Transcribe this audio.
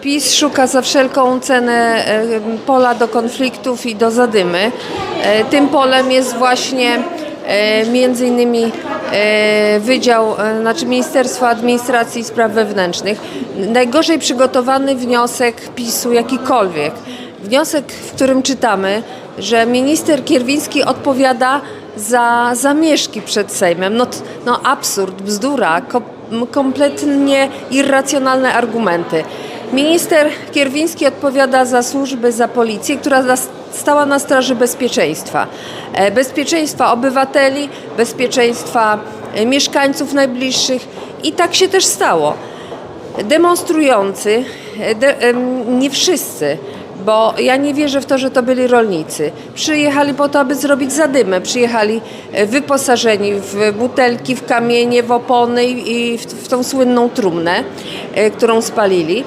PiS szuka za wszelką cenę e, pola do konfliktów i do zadymy. E, Tym polem jest właśnie e, między innymi Wydział, znaczy Ministerstwo Administracji i Spraw Wewnętrznych. Najgorzej przygotowany wniosek PiSu jakikolwiek. Wniosek, w którym czytamy, że minister Kierwiński odpowiada za zamieszki przed Sejmem. No, no absurd, bzdura, kompletnie irracjonalne argumenty. Minister Kierwiński odpowiada za służby, za policję, która stała na straży bezpieczeństwa. E, Bezpieczeństwa obywateli, bezpieczeństwa e, mieszkańców najbliższych i tak się też stało. Demonstrujący, e, de, nie wszyscy, bo ja nie wierzę w to, że to byli rolnicy. Przyjechali po to, aby zrobić zadymę. Przyjechali wyposażeni w butelki, w kamienie, w opony i w, w tą słynną trumnę, którą spalili.